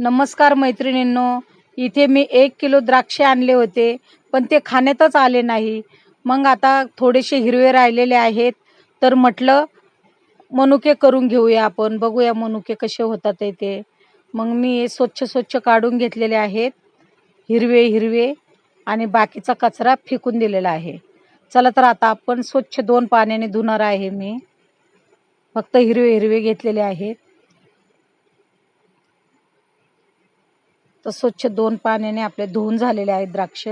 नमस्कार मैत्रिणींनो इथे मी एक किलो द्राक्षे आणले होते पण ते खाण्यातच आले नाही. मग आता थोडेसे हिरवे राहिलेले आहेत तर म्हटलं मनुके करून घेऊया आपण. बघूया मनुके कसे होतात ते मग मी स्वच्छ स्वच्छ काढून घेतलेले आहेत हिरवे हिरवे आणि बाकीचा कचरा फेकून दिलेला आहे. चला तर आता आपण स्वच्छ दोन पाण्याने धुणार आहे मी. फक्त हिरवे हिरवे घेतलेले आहेत. तर स्वच्छ दोन पाण्याने आपले धुवून झालेले आहेत द्राक्ष.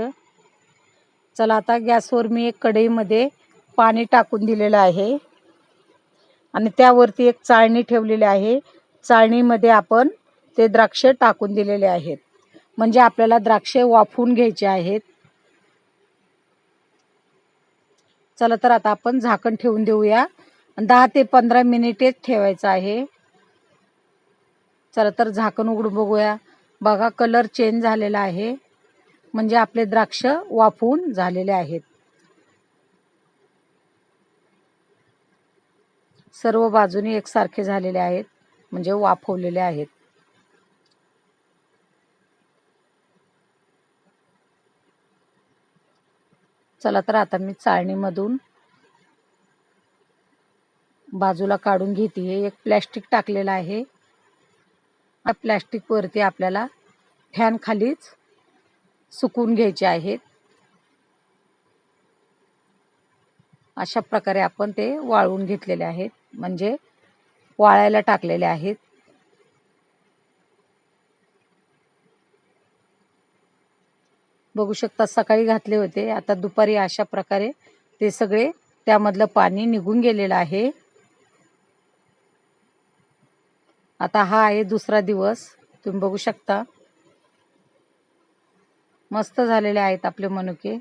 चला आता गॅसवर मी एक कढईमध्ये पाणी टाकून दिलेलं आहे. आणि त्यावरती एक चाळणी ठेवलेली आहे. चाळणीमध्ये आपण ते द्राक्ष टाकून दिलेले आहेत. म्हणजे आपल्याला द्राक्षे वाफवून घ्यायचे आहेत. चला तर आता आपण झाकण ठेवून देऊया. दहा ते पंधरा मिनिटेच ठेवायचं आहे. चला तर झाकण उघडून बघूया. बघा कलर चेंज झालेला आहे. म्हणजे आपले द्राक्ष वाफवून झालेले आहेत. सर्व बाजूनी एकसारखे झालेले आहेत म्हणजे वाफवलेले आहेत. चला तर आता मी चाळणीमधून बाजूला काढून घेते. एक प्लॅस्टिक टाकलेलं आहे. या वरती आपल्याला फॅन खालीच सुकून घ्यायचे आहेत. अशा प्रकारे आपण ते वाळवून घेतलेले आहेत. म्हणजे वाळायला टाकलेले आहेत. बघू शकता सकाळी घातले होते. आता दुपारी अशा प्रकारे ते सगळे त्यामधलं पाणी निघून गेलेलं आहे. आता हा आहे दुसरा दिवस. तुम्ही बघू शकता. मस्त झालेले आहेत आपले मनुके.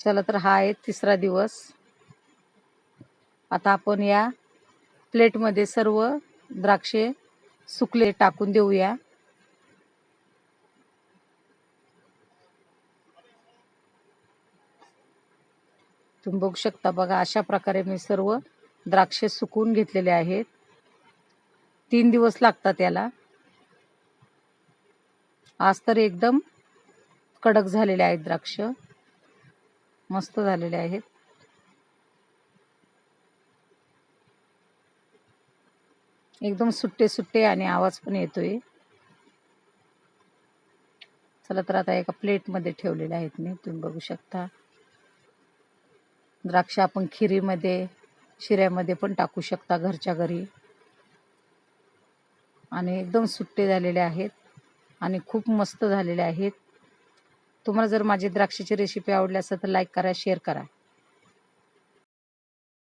चला तर हा आहे तिसरा दिवस. आता आपण या प्लेटमध्ये सर्व द्राक्षे सुकले टाकून देऊया. तुम्ही बघू शकता बघा अशा प्रकारे मी सर्व द्राक्षे सुकवून घेतलेले आहेत. तीन दिवस लागतात याला. आज तर एकदम कडक झालेले आहेत द्राक्ष. मस्त झालेले आहेत. एकदम सुट्टे सुट्टे आणि आवाज पण येतोय. चला तर आता एका प्लेटमध्ये ठेवलेले आहेत मी तुम्ही बघू शकता. द्राक्ष आपण खिरीमध्ये शिऱ्यामध्ये पण टाकू शकता घरच्या घरी. आणि एकदम सुट्टे झालेले आहेत आणि खूप मस्त झालेले आहेत. तुम्हाला जर माझी द्राक्षाची रेसिपी आवडली असेल तर लाईक करा शेअर करा.